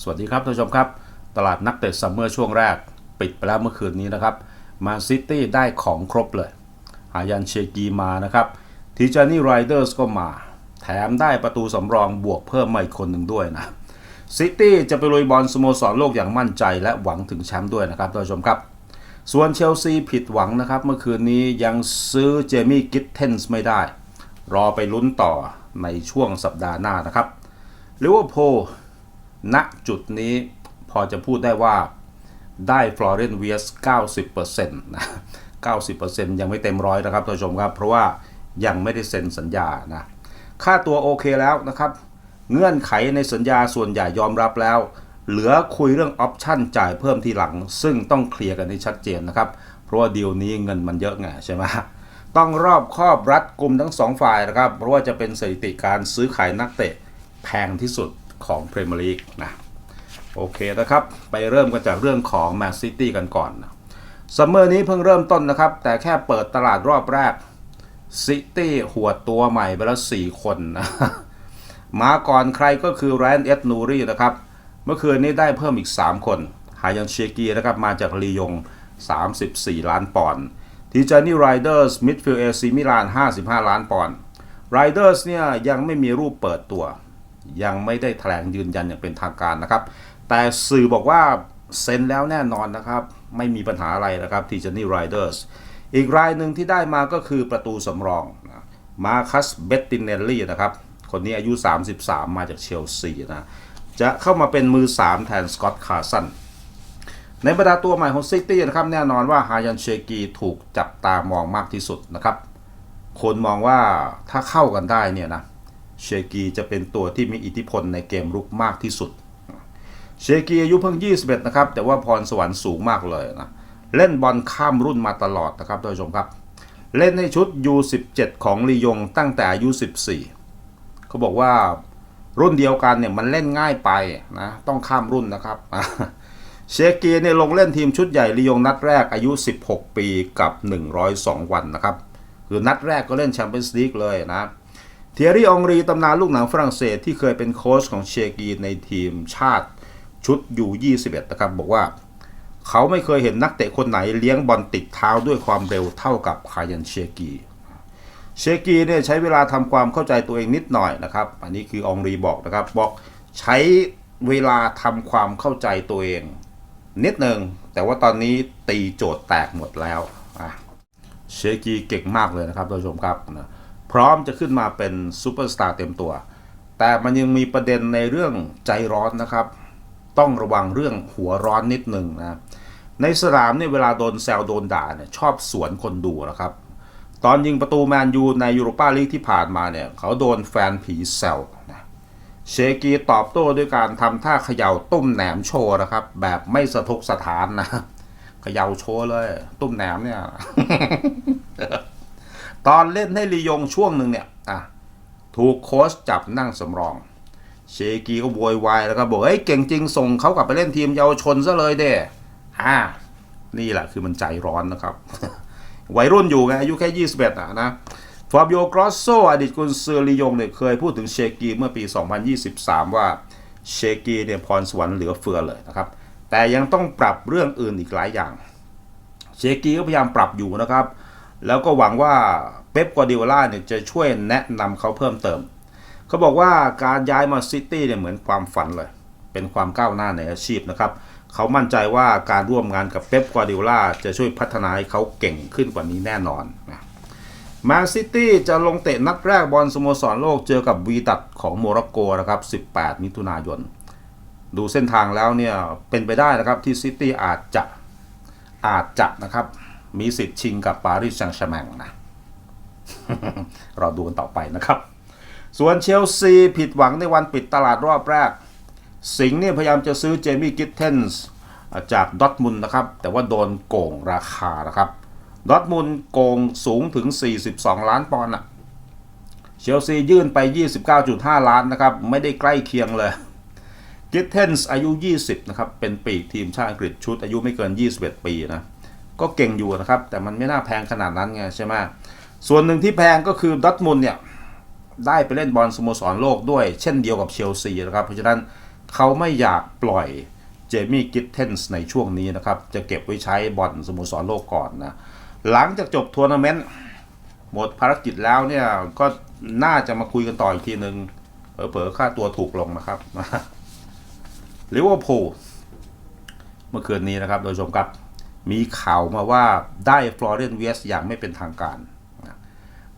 สวัสดีครับท่านผู้ชมครับ ตลาดนักเตะซัมเมอร์ช่วงแรก ปิดไปแล้วเมื่อคืนนี้นะครับมาซิตี้ได้ของครบเลยอายันเชกีมานะครับทีจานี่ไรเดอร์สก็มา แถมได้ประตูสำรองบวกเพิ่มมาอีกคนหนึ่งด้วยนะซิตี้จะไปลุยบอลสโมสรโลกอย่างมั่นใจและหวังถึงแชมป์ด้วยนะครับท่านผู้ชมครับ ส่วนเชลซีผิดหวังนะครับ เมื่อคืนนี้ยังซื้อเจมี่กิตเทนส์ไม่ได้ รอไปลุ้นต่อในช่วงสัปดาห์หน้านะครับลิเวอร์พูล ณจุดนี้พอจะพูดได้ว่าได้ฟลอเรนเวียส 90%นะ90%ยังไม่เต็มร้อยนะครับท่านผู้ชมครับ เพราะว่ายังไม่ได้เซ็นสัญญานะค่าตัวโอเคแล้วนะครับ เงื่อนไขในสัญญาส่วนใหญ่ยอมรับแล้ว เหลือคุยเรื่องออปชั่นจ่ายเพิ่มทีหลัง ซึ่งต้องเคลียร์กันให้ชัดเจนนะครับ เพราะว่าดีลนี้เงินมันเยอะไงใช่ไหมต้องรอบครอบรัดกลุ่มทั้งสองฝ่ายนะครับ เพราะว่าจะเป็นสถิติการซื้อขายนักเตะแพงที่สุด ของพรีเมียร์ลีกนะโอเคนะครับ ไปเริ่มกันจากเรื่องของแมนซิตี้กันก่อนนะซัมเมอร์นี้เพิ่งเริ่มต้นนะครับ แต่แค่เปิดตลาดรอบแรกซิตี้หัวตัวใหม่ไปแล้ว4คนนะมาก่อนใครก็คือแรนเอ็ดนูรี่นะครับ เมื่อคืนนี้ได้เพิ่มอีก 3 คนฮายันเชกีนะครับมาจากลียง 34 ล้านปอนด์ทีจานี่ไรเดอร์สมิดฟิลเอซีมิลาน 55 ล้านปอนด์ไรเดอร์สเนี่ยยังไม่มีรูปเปิดตัว ยังไม่ได้แถลงยืนยันอย่างเป็นทางการนะครับ แต่สื่อบอกว่าเซ็นแล้วแน่นอนนะครับ ไม่มีปัญหาอะไรนะครับที่จ n นี่ไรเดอร์สอีกรายหนึ่งที่ได้มาก็คือประตูสำรองมาคัสเบตตินเนลลี่นะครับ คนนี้อายุ 33 มาจากเชลซีนะจะเข้ามาเป็นมือ 3 แทนสกอตต์คาร์สันในบรรดาตัวใหม่ของซิตี้นะครับแน่นอนว่าฮายันเชกีถูกจับตามองมากที่สุดนะครับ คนมองว่าถ้าเข้ากันได้เนี่ยนะ เชกีจะเป็นตัวที่มีอิทธิพลในเกมรุกมากที่สุด เชกีอายุเพิ่ง 21 นะครับ แต่ว่าพรสวรรค์สูงมากเลยนะ เล่นบอลข้ามรุ่นมาตลอดนะครับท่านผู้ชมครับ เล่นในชุด U17 ของลียงตั้งแต่อายุ 14 เขาบอกว่ารุ่นเดียวกันเนี่ยมันเล่นง่ายไปนะต้องข้ามรุ่นนะครับ เชกีเนี่ยลงเล่นทีมชุดใหญ่ลียงนัดแรกอายุ 16 ปีกับ 102 วันนะครับ คือนัดแรกก็เล่นแชมเปี้ยนส์ลีกเลยนะ เทียรี่องรีตำนานลูกหนังฝรั่งเศสที่เคยเป็นโค้ชของเชกีในทีมชาติชุดยู21นะครับบอกว่า เขาไม่เคยเห็นนักเตะคนไหนเลี้ยงบอลติดเท้าด้วยความเร็วเท่ากับคายันเชกีเชกีเนี่ยใช้เวลาทำความเข้าใจตัวเองนิดหน่อยนะครับ อันนี้คือองรีบอกนะครับบอกใช้เวลาทำความเข้าใจตัวเอง นิดหนึ่งแต่ว่าตอนนี้ตีโจทย์แตกหมดแล้วเชกีเก่งมากเลยนะครับท่านผู้ชมครับนะ พร้อมจะขึ้นมาเป็นซูเปอร์สตาร์เต็มตัว แต่มันยังมีประเด็นในเรื่องใจร้อนนะครับ ต้องระวังเรื่องหัวร้อนนิดหนึ่งนะในสนามเนี่ยเวลาโดนแซวโดนด่าเนี่ยชอบสวนคนดูนะครับ ตอนยิงประตูแมนยูในยูโรปาลีกที่ผ่านมาเนี่ยเขาโดนแฟนผีแซวนะเชกีตอบโต้ด้วยการทำท่าเขย่าตุ้มแหนมโชว์นะครับ แบบไม่สะทกสถานนะเขย่าโชว์เลย ตุ้มแหนมเนี่ย ตอนเล่นให้ลียงช่วงหนึ่งเนี่ยอะถูกโค้ชจับนั่งสำรอง เชกีก็โวยวายแล้วก็บอกเฮ้ยเก่งจริงส่งเขากลับไปเล่นทีมเยาวชนซะเลยเด้อ่านี่แหละคือมันใจร้อนนะครับ วัยรุ่นอยู่ไงอายุแค่ 21อะนะฟาบิโอกรอสโซอดีตกุนซือลียงเนี่ยเคยพูดถึงเชกีเมื่อปี 2023 ว่าเชกีเนี่ยพรสวรรค์เหลือเฟือเลยนะครับ แต่ยังต้องปรับเรื่องอื่นอีกหลายอย่าง เชกีก็พยายามปรับอยู่นะครับ แล้วก็หวังว่าเป๊ปกวาดิโอลาเนี่ยจะช่วยแนะนำเขาเพิ่มเติม เขาบอกว่าการย้ายมาซิตี้เนี่ยเหมือนความฝันเลย เป็นความก้าวหน้าในอาชีพนะครับ เขามั่นใจว่าการร่วมงานกับเป๊ปกวาดิโอลาจะช่วยพัฒนาให้เขาเก่งขึ้นกว่านี้แน่นอนนะแมนซิตี้จะลงเตะนัดแรกบอลสโมสรโลกเจอกับวีดัตของโมร็อกโกนะครับ 18 มิถุนายน ดูเส้นทางแล้วเนี่ยเป็นไปได้นะครับที่ซิตี้อาจจะอาจจะนะครับ มีสิทธิ์ชิงกับปารีสแซงต์แชร์แมงนะเราดูกันต่อไปนะครับ ส่วนเชลซีผิดหวังในวันปิดตลาดรอบแรก สิงห์เนี่ยพยายามจะซื้อเจมี่กิตเทนส์จากดอทมุนนะครับ แต่ว่าโดนโกงราคานะครับดอทมุนโกงสูงถึง 42 ล้านปอนด์อะเชลซียื่นไป 29.5 ล้านนะครับ ไม่ได้ใกล้เคียงเลยกิตเทนส์อายุ 20 นะครับ เป็นปีกทีมชาติอังกฤษชุดอายุไม่เกิน 21 ปีนะ ก็เก่งอยู่นะครับ แต่มันไม่น่าแพงขนาดนั้นไงใช่ไหมส่วนหนึ่งที่แพงก็คือดอทมุนเนี่ยได้ไปเล่นบอลสโมสรโลกด้วยเช่นเดียวกับเชลซีนะครับ เพราะฉะนั้นเขาไม่อยากปล่อยเจมี่กิตเทนส์ในช่วงนี้นะครับ จะเก็บไว้ใช้บอลสโมสรโลกก่อนนะ หลังจากจบทัวร์นาเมนต์หมดภารกิจแล้วเนี่ยก็น่าจะมาคุยกันต่ออีกทีหนึ่งเผลอๆค่าตัวถูกลงนะครับลิเวอร์พูลเมื่อคืนนี้นะครับโดยชมครับ มีข่าวมาว่าได้ฟลอเรนเวสอย่างไม่เป็นทางการ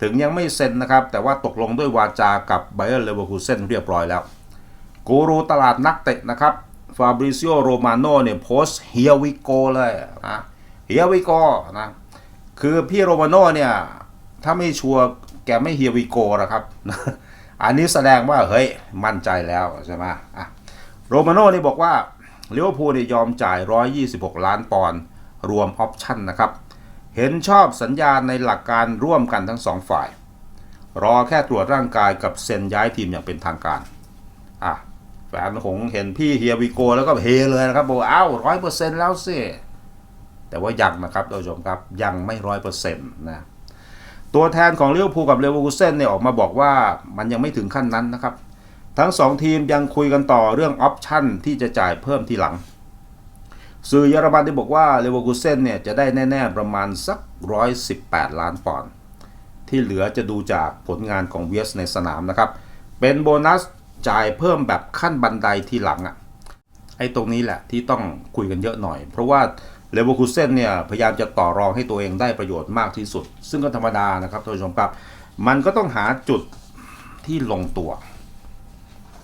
ถึงยังไม่เซ็นนะครับ แต่ว่าตกลงด้วยวาจากับไบเออร์เลเวอร์คูเซนเรียบร้อยแล้ว กูรูตลาดนักเตะนะครับฟาบริซิโอโรมาโนเนี่ยโพสเฮียวิโกเลยนะเฮียวิโกนะคือพี่โรมาโนเนี่ย ถ้าไม่ชัวร์แกไม่เฮียวิโกนะครับ อันนี้แสดงว่า เฮ้ย มั่นใจแล้วใช่ไหมอะโรมาโนนี่บอกว่าเลิเวอร์พูเนี่ยยอมจ่าย 126 ล้านปอนด์ รวมออปชันนะครับ เห็นชอบสัญญาในหลักการร่วมกันทั้งสองฝ่าย รอแค่ตรวจร่างกายกับเซ็นย้ายทีมอย่างเป็นทางการอะแฟนหงเห็นพี่เฮียวิโกแล้วก็เฮเลยนะครับบอกว่าอ้าวร้อยเปอร์เซ็นต์แล้วสิแต่ว่ายังนะครับท่านผู้ชมครับยังไม่ร้อยเปอร์เซ็นต์นะตัวแทนของเลิเวอร์พูกับเลเวอร์คูเซนเนี่ยออกมาบอกว่ามันยังไม่ถึงขั้นนั้นนะครับ ทั้งสองทีมยังคุยกันต่อเรื่องออปชั่นที่จะจ่ายเพิ่มทีหลัง สื่อเยอรมันได้บอกว่าเลเวอร์คูเซนเนี่ยจะได้แน่ ๆ ประมาณสัก 118 ล้านปอนด์ที่เหลือจะดูจากผลงานของเวียสในสนามนะครับ เป็นโบนัสจ่ายเพิ่มแบบขั้นบันไดทีหลังอะ่ะไอ้ตรงนี้แหละที่ต้องคุยกันเยอะหน่อย เพราะว่าเลเวอร์คูเซนเนี่ยพยายามจะต่อรองให้ตัวเองได้ประโยชน์มากที่สุด ซึ่งก็ธรรมดานะครับท่านผู้ชมครับ มันก็ต้องหาจุดที่ลงตัว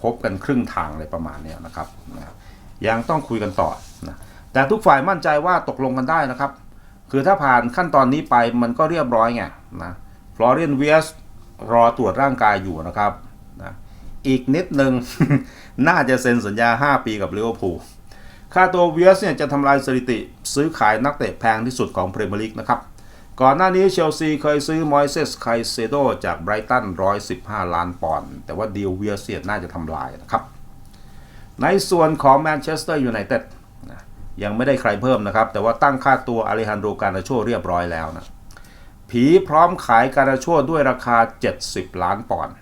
พบกันครึ่งทางอะไรประมาณเนี้ยนะครับนะยังต้องคุยกันต่อนะ แต่ทุกฝ่ายมั่นใจว่าตกลงกันได้นะครับ คือถ้าผ่านขั้นตอนนี้ไปมันก็เรียบร้อยไงนะฟลอเรียนเวียสรอตรวจร่างกายอยู่นะครับนะอีกนิดหนึ่งน่าจะเซ็นสัญญา 5 ปีกับลิเวอร์พูลค่าตัวเวียสเนี่ยจะทำลายสถิติซื้อขายนักเตะแพงที่สุดของพรีเมียร์ลีกนะครับ ก่อนหน้านี้เชลซีเคยซื้อมอยเซสไคเซโดจากไบรตัน 115 ล้านปอนด์แต่ว่าดีลเวียเซียน่าจะทำลายนะครับ ในส่วนของแมนเชสเตอร์ยูไนเต็ด ยังไม่ได้ใครเพิ่มนะครับ แต่ว่าตั้งค่าตัวอเลฮันโดการาโชเรียบร้อยแล้วนะผีพร้อมขายการาโชด้วยราคา 70 ล้านปอนด์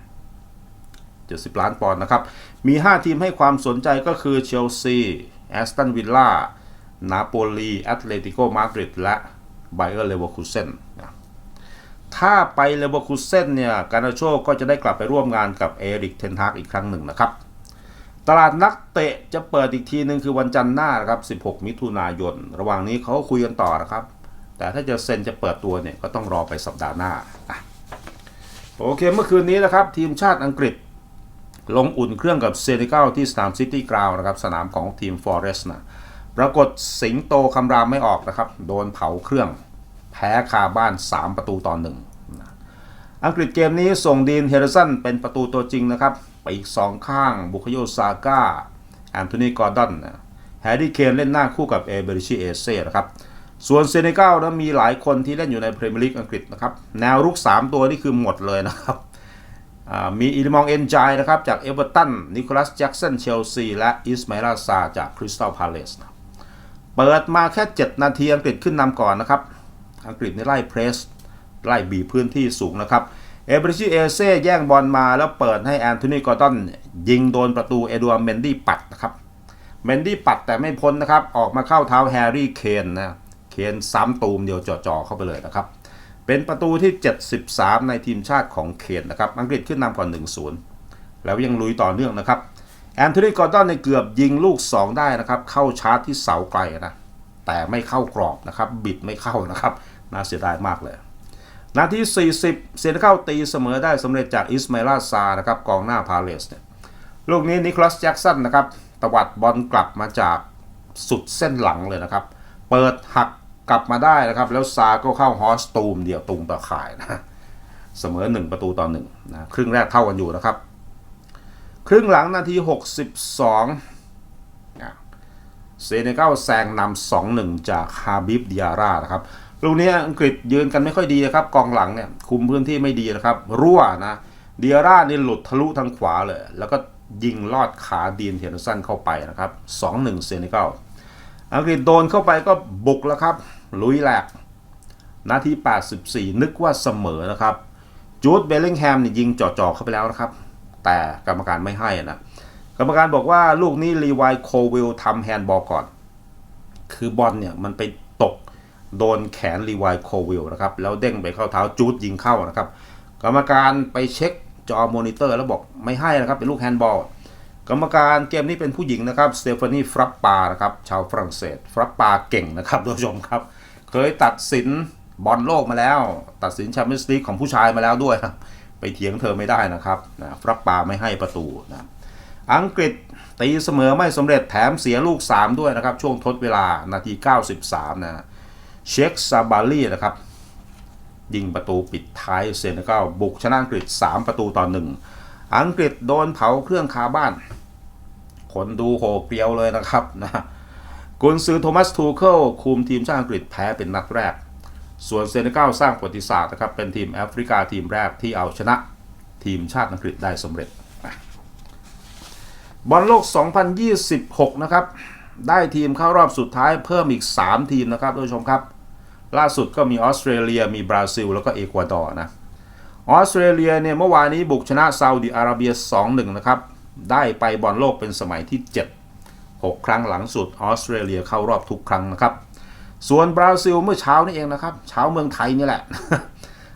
70 ล้านปอนด์นะครับ มี 5 ทีมให้ความสนใจก็คือเชลซีแอสตันวิลล่านาโปลีแอตเลติโกมาดริดและไบเออร์เลเวอร์คูเซนนถ้าไปเลเวอร์คูเซนเนี่ยการาโชก็จะได้กลับไปร่วมงานกับเอริกเทนฮากอีกครั้งหนึ่งนะครับ ตลาดนักเตะจะเปิดอีกทีหนึ่งคือวันจันทร์หน้านะครับ 16 มิถุนายน ระหว่างนี้เขาก็คุยกันต่อนะครับ แต่ถ้าจะเซ็นจะเปิดตัวเนี่ยก็ต้องรอไปสัปดาห์หน้าโอเคเมื่อคืนนี้นะครับ ทีมชาติอังกฤษ ลงอุ่นเครื่องกับเซเนกัลที่สนามซิตี้กราวนะครับ สนามของทีมฟอเรสต์นะปรากฏสิงโตคำรามไม่ออกนะครับ โดนเผาเครื่อง แพ้คาบ้าน 3 ประตูต่อหนึ่งอังกฤษเกมนี้ส่งดีนเฮเดสันเป็นประตูตัวจริงนะครับ ไปอีกสองข้าง บุคโยซาก้าแอนโทนีกอร์ดอนแฮร์รี่เคนเล่นหน้าคู่กับเอเบริชิเอเซ่นะครับ ส่วนเซเนกัลนะมีหลายคนที่เล่นอยู่ในพรีเมียร์ลีกอังกฤษนะครับ แนวรุก 3 ตัวนี่คือหมดเลยนะครับ มีอิลมองเอนจายนะครับ จากเอเวอร์ตัน นิโคลัสแจ็กสันเชลซี และอิสมาอิลาซาจากคริสตัลพาเลสเปิดมาแค่ 7 นาทีอังกฤษขึ้นนำก่อนนะครับ อังกฤษนี่ไล่เพรส ไล่บีพื้นที่สูงนะครับ เอเบริชิเอเซ่แย่งบอลมาแล้วเปิดให้แอนโทนีกอร์ดอนยิงโดนประตูเอดัวร์เมนดี้ปัดนะครับ เมนดี้ปัดแต่ไม่พ้นนะครับ ออกมาเข้าเท้าแฮร์รี่เคนนะเคนซ้ำตูมเดียวจ่อๆเข้าไปเลยนะครับ เป็นประตูที่ 73 ในทีมชาติของเคนนะครับ อังกฤษขึ้นนำก่อน 1-0 แล้วยังลุยต่อเนื่องนะครับ แอนโทนีกอร์ดอนในเกือบยิงลูก 2 ได้นะครับ เข้าชาร์จที่เสาไกลนะ แต่ไม่เข้ากรอบนะครับ บิดไม่เข้านะครับ น่าเสียดายมากเลย นาที 40เซนเข้าตีเสมอได้สำเร็จจากอิสมาลาซานะครับกองหน้าพาเลสเนี่ยลูกนี้นิโคลัสแจ็กสันนะครับตวัดบอลกลับมาจากสุดเส้นหลังเลยนะครับ เปิดหักกลับมาได้นะครับ แล้วซาก็เข้าฮอสตูมเดียวตูมตะข่ายนะเสมอ 1 ประตูต่อ1นะครึ่งแรกเท่ากันอยู่นะครับ ครึ่งหลังนาที 62เซเนกัลแซงนำ2-1 จากฮาบิบดิอาร่านะครับ ลูกนี้อังกฤษยืนกันไม่ค่อยดีนะครับ กองหลังเนี่ยคุมพื้นที่ไม่ดีนะครับ รั่วนะเดียร่านี่หลุดทะลุทางขวาเลย แล้วก็ยิงลอดขาดีนเทนสันเข้าไปนะครับ2-1เซเกลอังกฤษโดนเข้าไปก็บุกแล้วครับ ลุยแหลกนาที 84 นึกว่าเสมอนะครับ จูดเบลลิงแฮมเนี่ยยิงจ่อๆเข้าไปแล้วนะครับ แต่กรรมการไม่ให้นะ กรรมการบอกว่าลูกนี้รีไวโควิลทำแฮนด์บอลก่อน คือบอลเนี่ยมันไป โดนแขนรีไวโควิลนะครับแล้วเด้งไปเข้าเท้าจูดยิงเข้านะครับ กรรมการไปเช็คจอมอนิเตอร์แล้วบอกไม่ให้นะครับเป็นลูกแฮนด์บอลกรรมการเกมนี้เป็นผู้หญิงนะครับสเตฟานีฟรัปปานะครับชาวฝรั่งเศสฟรัปปาเก่งนะครับท่านผู้ชมครับ เคยตัดสินบอลโลกมาแล้ว ตัดสินแชมเปี้ยนส์ลีกของผู้ชายมาแล้วด้วยครับไปเถียงเธอไม่ได้นะครับนะฟรัปปาไม่ให้ประตูนะอังกฤษตีเสมอไม่สำเร็จแถมเสียลูก 3 ด้วยนะครับ ช่วงทดเวลานาที 93 นะ เชคซาบาลีนะครับ ยิงประตูปิดท้ายเซเนกัลบุกชนะอังกฤษ 3 ประตูต่อ1อังกฤษโดนเผาเครื่องคาบ้านคนดูโหเปรียวเลยนะครับนะกุนซือโทมัสทูเคิลคุมทีมชาติอังกฤษแพ้เป็นนัดแรก ส่วนเซเนกัลสร้างประวัติศาสตร์นะครับ เป็นทีมแอฟริกาทีมแรกที่เอาชนะทีมชาติอังกฤษได้สำเร็จบอลโลก 2026 นะครับ ได้ทีมเข้ารอบสุดท้ายเพิ่มอีก 3 ทีมนะครับท่านผู้ชมครับ ล่าสุดก็มีออสเตรเลียมีบราซิล แล้วก็เอกวาดอร์นะออสเตรเลียเนี่ยเมื่อวานนี้บุกชนะซาอุดิอาระเบีย 2-1 นะครับ ได้ไปบอลโลกเป็นสมัยที่ 7 6 ครั้งหลังสุดออสเตรเลียเข้ารอบทุกครั้งนะครับ ส่วนบราซิลเมื่อเช้านี่เองนะครับ เช้าเมืองไทยนี่แหละ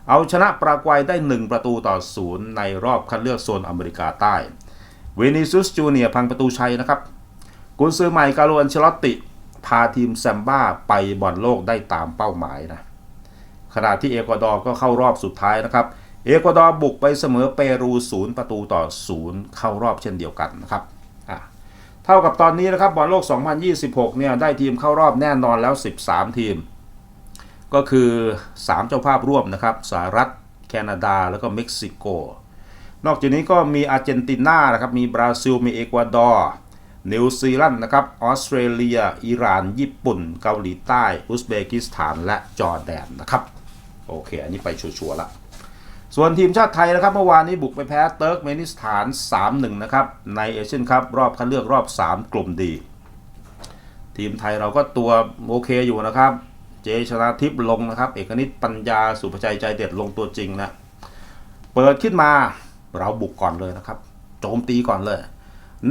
เอาชนะปรากวัยได้ 1 ประตูต่อศูนย์ในรอบคัดเลือกโซนอเมริกาใต้เวนิซุสจูเนียพังประตูชัยนะครับ กุนซือใหม่กาโลอันเชลอตติ พาทีมแซมบ้าไปบอลโลกได้ตามเป้าหมายนะขณะที่เอกวาดอร์ก็เข้ารอบสุดท้ายนะครับเอกวาดอร์บุกไปเสมอเปรูศูนย์ประตูต่อศูนย์เข้ารอบเช่นเดียวกันนะครับเท่ากับตอนนี้นะครับบอลโลก 2026 เนี่ยได้ทีมเข้ารอบแน่นอนแล้ว 13 ทีม ก็คือ 3 เจ้าภาพร่วมนะครับสหรัฐ แคนาดา แล้วก็เม็กซิโก นอกจากนี้ก็มีอาร์เจนตินานะครับมีบราซิล มีเอกวาดอร์ นิวซีแลนด์นะครับออสเตรเลีย อิหร่าน ญี่ปุ่น เกาหลีใต้ อุซเบกิสถาน และจอร์แดนนะครับ โอเค อันนี้ไปชัวร์ละ ส่วนทีมชาติไทยนะครับ เมื่อวานนี้บุกไปแพ้เติร์กเมนิสถาน 3-1 นะครับ ในเอเชียนคัพรอบคัดเลือกรอบ 3 กลุ่มดี ทีมไทยเราก็ตัวโอเคอยู่นะครับ เจชนาทิพย์ลงนะครับ เอกนิตปัญญาสุภชัยใจเด็ดลงตัวจริงนะ เปิดขึ้นมาเราบุกก่อนเลยนะครับ โจมตีก่อนเลย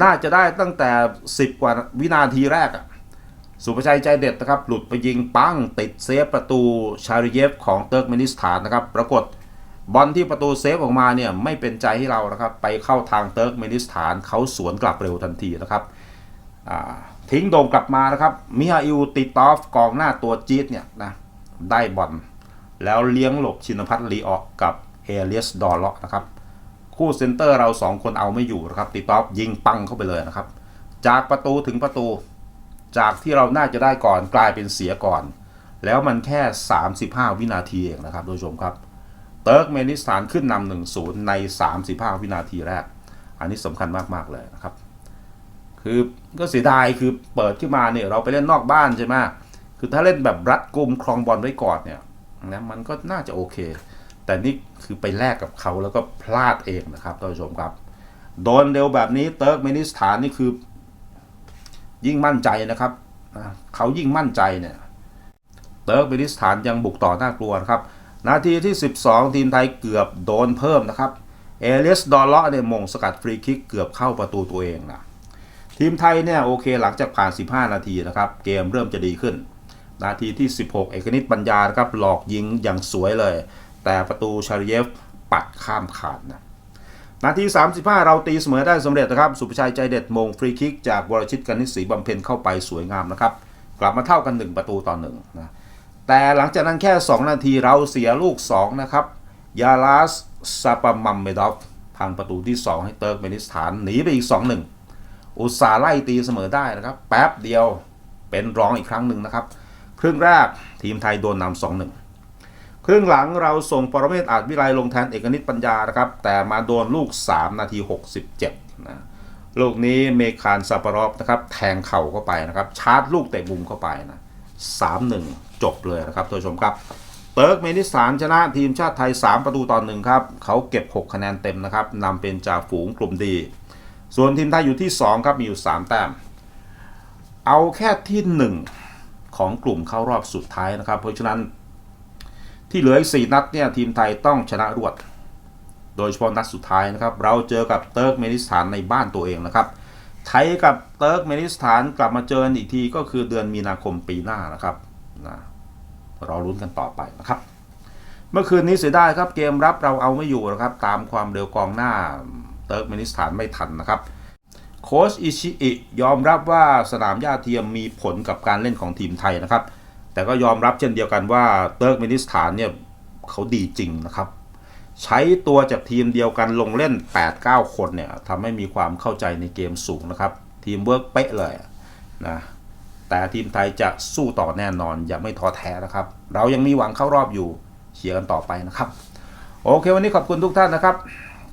น่าจะได้ตั้งแต่ 10 กว่าวินาทีแรกอะสุภชัยใจเด็ดนะครับ หลุดไปยิงปังติดเซฟประตูชาริเยฟของเติร์กเมนิสถานนะครับ ปรากฏบอลที่ประตูเซฟออกมาเนี่ยไม่เป็นใจให้เรานะครับ ไปเข้าทางเติร์กเมนิสถานเขาสวนกลับเร็วทันทีนะครับทิ้งโดมกลับมานะครับมิฮาอิลติตอฟกองหน้าตัวจี๊ดเนี่ยนะได้บอลแล้วเลี้ยงหลบชินพัฒน์ลีออกกับเอเลียสดอลเลาะนะครับ คู่เซนเตอร์เราสองคนเอาไม่อยู่นะครับติดท็อปยิงปังเข้าไปเลยนะครับ จากประตูถึงประตู จากที่เราน่าจะได้ก่อนกลายเป็นเสียก่อน แล้วมันแค่ 35 วินาทีเองนะครับทุกผู้ชมครับเติร์กเมนิสถานขึ้นนำหนึ่งศูนย์ใน 35 วินาทีแรก อันนี้สำคัญมาก ๆ เลยนะครับ คือก็เสียดายคือเปิดขึ้นมาเนี่ยเราไปเล่นนอกบ้านใช่ไหมคือถ้าเล่นแบบรัดกุมครองบอลไว้ก่อนเนี่ยนะมันก็น่าจะโอเค แต่นี่คือไปแลกกับเขาแล้วก็พลาดเองนะครับท่านผู้ชมครับ โดนเร็วแบบนี้เติร์กเมนิสถานนี่คือ ยิ่งมั่นใจนะครับเขายิ่งมั่นใจเนี่ยเติร์กเมนิสถานยังบุกต่อหน้ากลัวนะครับ นาทีที่ 12 ทีมไทยเกือบโดนเพิ่มนะครับเอเลสดอลเลาะเนี่ยมงสกัดฟรีคิกเกือบเข้าประตูตัวเองนะทีมไทยเนี่ยโอเคหลังจากผ่าน 15 นาทีนะครับ เกมเริ่มจะดีขึ้น นาทีที่ 16 เอกนิตปัญญาครับหลอกยิงอย่างสวยเลย แต่ประตูชาริเยฟปัดข้ามขาดนะนาที 35 เราตีเสมอได้สำเร็จนะครับ สุภชัยใจเด็ดมงฟรีคิกจากวรชิตกนิษฐ์ศรีบำเพ็ญเข้าไปสวยงามนะครับ กลับมาเท่ากัน 1 ประตูต่อ1นะแต่หลังจากนั้นแค่ 2 นาทีเราเสียลูก 2 นะครับ ยาลาสซาปามัมเมดอฟพังประตูที่ 2 ให้เติร์กเมนิสถานหนีไปอีก 2-1 อุตสาไล่ตีเสมอได้นะครับ แป๊บเดียวเป็นรองอีกครั้งหนึ่งนะครับ ครึ่งแรกทีมไทยโดนนำ2-1 ครึ่งหลังเราส่งปรเมศอาจวิไลลงแทนเอกนิตปัญญานะครับ แต่มาโดนลูก 3 นาที 67นะลูกนี้เมคานซาปารอฟนะครับแทงเข่าเข้าไปนะครับ ชาร์จลูกเตะมุมเข้าไปนะ3-1จบเลยนะครับท่านผู้ชมครับเติร์กเมนิสถานชนะทีมชาติไทย 3 ประตูต่อหนึ่งครับ เขาเก็บ 6 คะแนนเต็มนะครับนำเป็นจ่าฝูงกลุ่มดี ส่วนทีมไทยอยู่ที่ 2 ครับ มีอยู่ 3 แต้ม เอาแค่ที่ 1 ของกลุ่มเข้ารอบสุดท้ายนะครับ เพราะฉะนั้น ที่เหลืออีก4นัดเนี่ยทีมไทยต้องชนะรวด โดยเฉพาะนัดสุดท้ายนะครับ เราเจอกับเติร์กเมนิสถานในบ้านตัวเองนะครับ ไทยกับเติร์กเมนิสถานกลับมาเจอกันอีกทีก็คือเดือนมีนาคมปีหน้านะครับนะรอลุ้นกันต่อไปนะครับ เมื่อคืนนี้เสียดายครับเกมรับเราเอาไม่อยู่นะครับ ตามความเร็วกองหน้าเติร์กเมนิสถานไม่ทันนะครับโค้ชอิชิอิยอมรับว่าสนามหญ้าเทียมมีผลกับการเล่นของทีมไทยนะครับ แต่ก็ยอมรับเช่นเดียวกันว่าเติร์กเมนิสถานเนี่ยเขาดีจริงนะครับ ใช้ตัวจากทีมเดียวกันลงเล่น 8-9 คนเนี่ยทำให้มีความเข้าใจในเกมสูงนะครับ ทีมเวิร์กเป๊ะเลยนะแต่ทีมไทยจะสู้ต่อแน่นอนอย่าไม่ท้อแท้นะครับ เรายังมีหวังเข้ารอบอยู่เชียร์กันต่อไปนะครับ โอเค วันนี้ขอบคุณทุกท่านนะครับ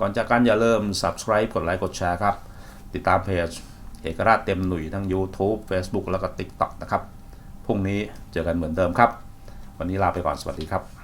ก่อนจากกันอย่าลืม subscribe กดไลค์กดแชร์ครับ ติดตามเพจเอกราชเต็มหนุ่ยทั้ง YouTube Facebook แล้วก็ TikTok นะครับ พรุ่งนี้เจอกันเหมือนเดิมครับ วันนี้ลาไปก่อนสวัสดีครับ